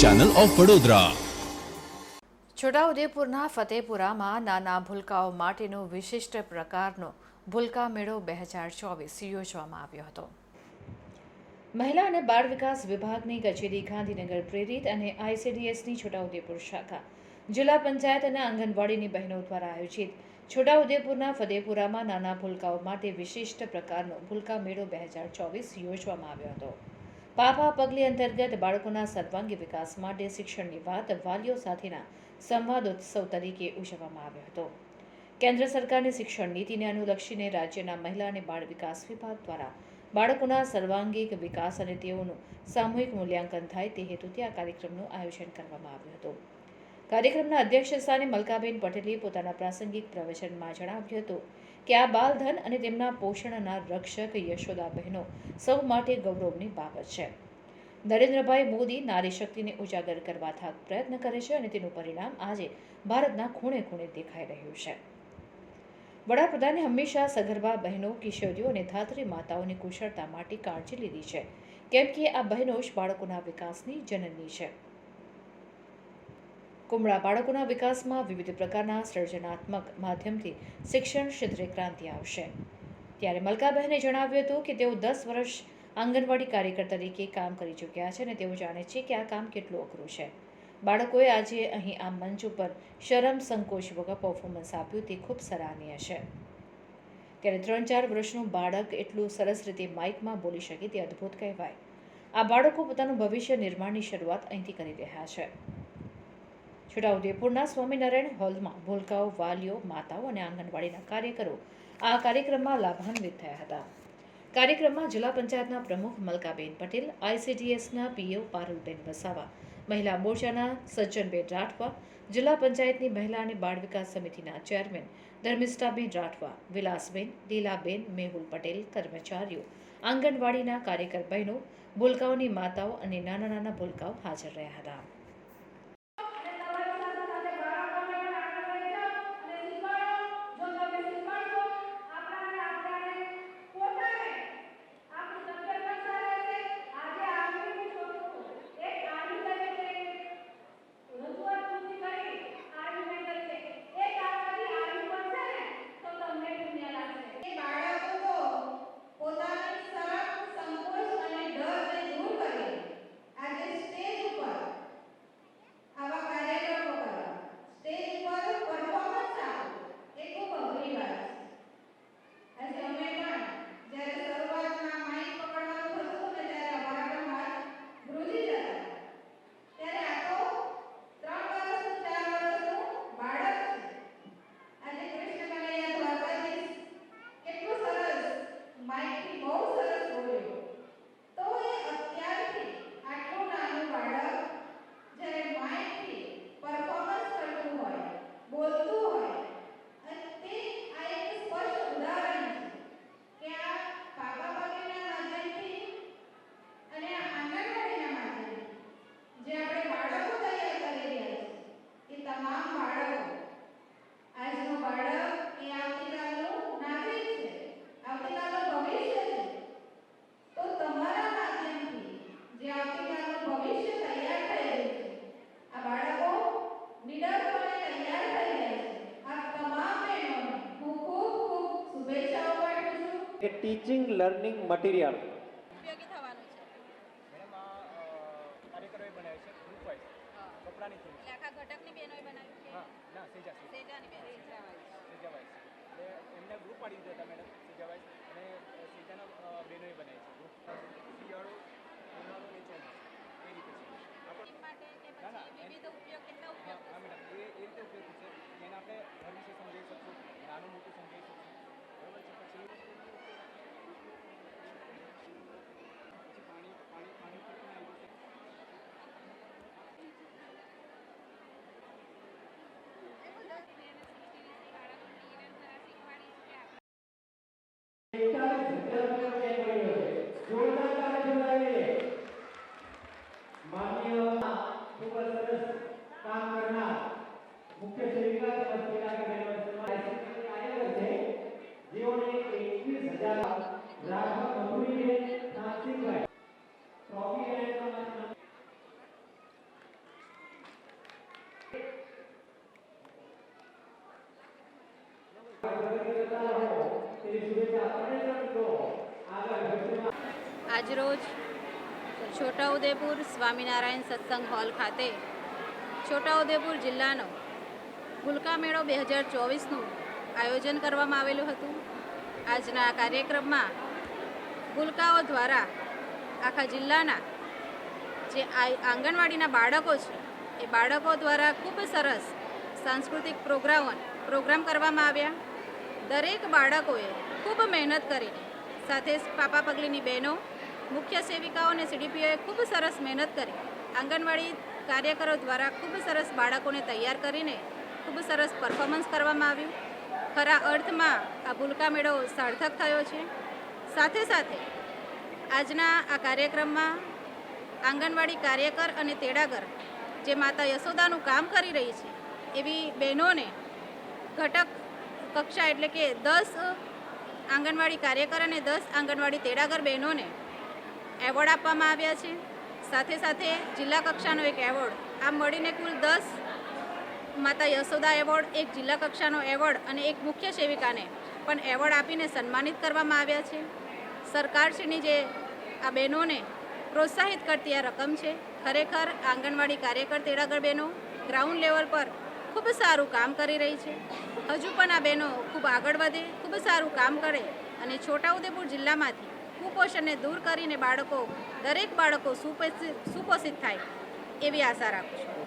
Channel of Vadodara છોટાઉદેપુરના ફતેપુરામાં નાના ભૂલકાઓ માટેનો વિશિષ્ટ પ્રકારનો ભૂલકા મેળો બે હજાર ચોવીસ યોજવામાં આવ્યો હતો. મહિલા અને બાળ વિકાસ વિભાગની કચેરી ગાંધીનગર પ્રેરિત અને આઈસીડીએસની છોટાઉદેપુર શાખા જિલ્લા પંચાયત અને આંગણવાડીની બહેનો દ્વારા આયોજિત છોટાઉદેપુરના ફતેપુરામાં નાના ભૂલકાઓ માટે વિશિષ્ટ પ્રકારનો ભૂલકા મેળો બે હજાર ચોવીસ યોજવામાં આવ્યો હતો. પાપા પગલી અંતર્ગત બાળકોના સર્વાંગી વિકાસ માટે શિક્ષણની વાત વાલીઓ સાથેના સંવાદોત્સવ તરીકે ઉજવવામાં આવ્યો હતો. કેન્દ્ર સરકારની શિક્ષણ નીતિને અનુલક્ષીને રાજ્યના મહિલા અને બાળ વિકાસ વિભાગ દ્વારા બાળકોના સર્વાંગીક વિકાસ અને તેઓનું સામૂહિક મૂલ્યાંકન થાય તે હેતુથી આ કાર્યક્રમનું આયોજન કરવામાં આવ્યું હતું. કાર્યક્રમના અધ્યક્ષ સ્થાને મલકાબેન પટેલે પોતાના પ્રાસંગિક પ્રવચનમાં જણાવ્યું હતું કે આ બાલધન અને તેમના પોષણના રક્ષક યશોદા બહેનો સૌ માટે ગૌરવની બાબત છે. નરેન્દ્રભાઈ મોદી નારી શક્તિને ઉજાગર કરવા થાક પ્રયત્ન કરે છે અને તેનું પરિણામ આજે ભારતના ખૂણે ખૂણે દેખાઈ રહ્યું છે. વડાપ્રધાને હંમેશા સગર્ભા બહેનો, કિશોરીઓ અને ધાત્રી માતાઓની કુશળતા માટે કાળજી લીધી છે. કેમ કે આ બહેનો જ બાળકોના વિકાસની જનની છે. કુમળા બાળકોના વિકાસમાં વિવિધ પ્રકારના સર્જનાત્મક માધ્યમથી શિક્ષણ ક્ષેત્રે ક્રાંતિ આવશે. ત્યારે મલકાબહેને જણાવ્યું હતું કે તેઓ દસ વર્ષ આંગણવાડી કાર્યકર તરીકે કામ કરી ચૂક્યા છે અને તેઓ જાણે છે કે આ કામ કેટલું અઘરું છે. બાળકોએ આજે અહીં આ મંચ ઉપર શરમ સંકોચ વગર પરફોર્મન્સ આપ્યું તે ખૂબ સરાહનીય છે. ત્યારે ત્રણ ચાર વર્ષનું બાળક એટલું સરસ રીતે માઇકમાં બોલી શકે તે અદ્ભુત કહેવાય. આ બાળકો પોતાનું ભવિષ્ય નિર્માણની શરૂઆત અહીંથી કરી રહ્યા છે. છોટાઉદેપુરના સ્વામિનારાયણ હોલમાં ભૂલકાઓ, વાલીઓ, માતાઓ અને આંગણવાડીના કાર્યકરો આ કાર્યક્રમમાં લાભાન્વિત થયા હતા. કાર્યક્રમમાં જિલ્લા પંચાયતના પ્રમુખ મલકાબેન પટેલ આઈસીડીએસના પીઓ પારુલબેન વસાવા, મહિલા મોરચાના સજ્જનબેન રાઠવા, જિલ્લા પંચાયતની મહિલા અને બાળ વિકાસ સમિતિના ચેરમેન ધર્મિષ્ઠાબેન રાઠવા, વિલાસબેન, લીલાબેન, મેહુલ પટેલ, કર્મચારીઓ, આંગણવાડીના કાર્યકર બહેનો, ભૂલકાઓની માતાઓ અને નાના નાના ભૂલકાઓ હાજર રહ્યા હતા એ બાળકો તો પોતાની શરમ, સંકોચ અને ડરને દૂર કરી આજે સ્ટેજ ઉપર આવા કાર્યક્રમો કરવા સ્ટેજ ઉપર પરફોર્મન્સ આપવું એ ખૂબ અઘરી વાત છે આજે અમે પણ જ્યારે શરૂઆતમાં માઇક પકડવાનું થતું ને ત્યારે અમારા પણ હાથ ધ્રુજી જતા ત્યારે આ તો ત્રણ વર્ષનું ચાર વર્ષનું બાળક છે આજે કૃષ્ણ કનૈયા દ્વારકાધીશ કેટલું સરસ માઇકથી બહુ સરસ બોલ્યો તો એ અત્યારથી આટલું નાનું બાળક જ્યારે માઇકથી પરફોર્મન્સ કરતું હોય બોલતું હોય અને તે આ એક સ્પષ્ટ ઉદાહરણ છે કે આ પાપા પગીના માધ્યમથી અને આ આંગણવાડીના માધ્યમથી જે આપણે બાળકો તૈયાર કરી રહ્યા છીએ એ તમામ બાળકો આજનો બાળક એ આવતીકાલનું નાગરિક છે આવતીકાલનું ભવિષ્ય છે તો તમારા માધ્યમથી જે આવતીકાલનું ભવિષ્ય તૈયાર થઈ રહ્યું છે. આ બાળકો નિડરપણે તૈયાર થઈ રહ્યા છે. આ તમામ બહેનોને હું ખૂબ ખૂબ શુભેચ્છાઓ પાઠવું છું. કે ટીચિંગ લર્નિંગ મટીરિયલ ઉપયોગી થવાનું છે. મેડમ આ કાર્યક્રમે બનાવ્યું છે ગ્રુપ વાઇઝ કપડાની થીમ એટલે આખા ઘટકની બહેનોએ બનાવ્યું છે? હા ના સેજા સેજાની બહેન. સેજા વાઇઝ એટલે એમને ગ્રુપ પાડી દીધા હતા મેડમ સેજા વાઇઝ અને સેજાના આજરોજ છોટાઉદેપુર સ્વામિનારાયણ સત્સંગ હોલ ખાતે છોટાઉદેપુર જિલ્લાનો ગુલકા મેળો બે હજાર ચોવીસનું આયોજન કરવામાં આવેલું હતું. આજના આ કાર્યક્રમમાં ગુલકાઓ દ્વારા આખા જિલ્લાના જે આંગણવાડીના બાળકો છે, એ બાળકો દ્વારા ખૂબ સરસ સાંસ્કૃતિક પ્રોગ્રામ પ્રોગ્રામ કરવામાં આવ્યા. દરેક બાળકોએ ખૂબ મહેનત કરીને, સાથે પાપા પગલીની બહેનો, મુખ્ય સેવિકાઓ અને સીડીપીઓએ ખૂબ સરસ મહેનત કરી, આંગણવાડી કાર્યકરો દ્વારા ખૂબ સરસ બાળકોને તૈયાર કરીને ખૂબ સરસ પરફોર્મન્સ કરવામાં આવ્યું. ખરા અર્થમાં આ ભૂલકા મેળો સાર્થક થયો છે. સાથે સાથે આજના આ કાર્યક્રમમાં આંગણવાડી કાર્યકર અને તેડાગર જે માતા યશોદાનું કામ કરી રહી છે, એવી બહેનોને ઘટક કક્ષા એટલે કે દસ આંગણવાડી કાર્યકર અને દસ આંગણવાડી તેડાગર બહેનોને એવોર્ડ આપવામાં આવ્યા છે. સાથે સાથે જિલ્લા કક્ષાનો એક એવોર્ડ. આમ મળીને કુલ દસ માતા યશોદા એવોર્ડ, એક જિલ્લા કક્ષાનો એવોર્ડ અને એક મુખ્ય સેવિકાને પણ એવોર્ડ આપીને સન્માનિત કરવામાં આવ્યા છે. સરકારશ્રીની જે આ બહેનોને પ્રોત્સાહિત કરતી આ રકમ છે. ખરેખર આંગણવાડી કાર્યકર તેડાગર બહેનો ગ્રાઉન્ડ લેવલ પર ખૂબ સારું કામ કરી રહી છે. હજુ પણ આ બહેનો ખૂબ આગળ વધે, ખૂબ સારું કામ કરે અને છોટાઉદેપુર જિલ્લામાંથી કુપોષણને દૂર કરીને બાળકો, દરેક બાળકો સુપોષિત થાય એવી આશા રાખું છું.